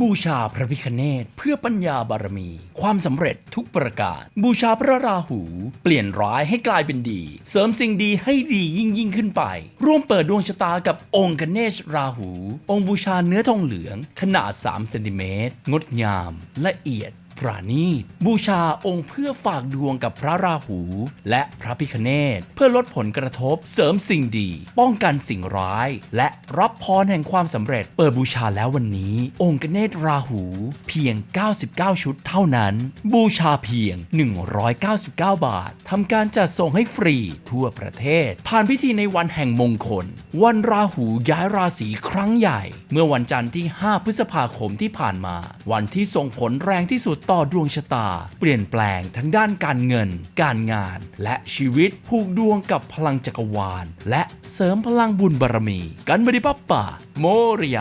บูชาพระพิคเนตเพื่อปัญญาบารมี ความสำเร็จทุกประการ บูชาพระราหู เปลี่ยนร้ายให้กลายเป็นดี เสริมสิ่งดีให้ดียิ่งยิ่งขึ้นไป ร่วมเปิดดวงชะตากับองค์กเนชราหู องค์บูชาเนื้อทองเหลือง ขนาด 3 เซนติเมตรงดงาม ละเอียด ปราณีตบูชาองค์เพื่อฝากดวงกับพระราหู และพระพิคเนตเพื่อลดผลกระทบเสริมสิ่งดี ป้องกันสิ่งร้าย และรับพรแห่งความสำเร็จ เปิดบูชาแล้ววันนี้ องค์กเนตราหู เพียง 99 ชุดเท่านั้น บูชาเพียง 199 บาททำการจัดส่งให้ฟรีทั่วประเทศ ผ่านพิธีในวันแห่งมงคล วันราหูย้ายราศีครั้งใหญ่ เมื่อวันจันทร์ที่ 5 พฤษภาคมที่ผ่านมา วันที่ส่งผลแรงที่สุดต่อดวงชะตา เปลี่ยนแปลงทั้งด้านการเงิน การงาน และชีวิตผูกดวงกับพลังจักรวาล และเสริมพลังบุญบารมี กันบริปัปปะ โมริย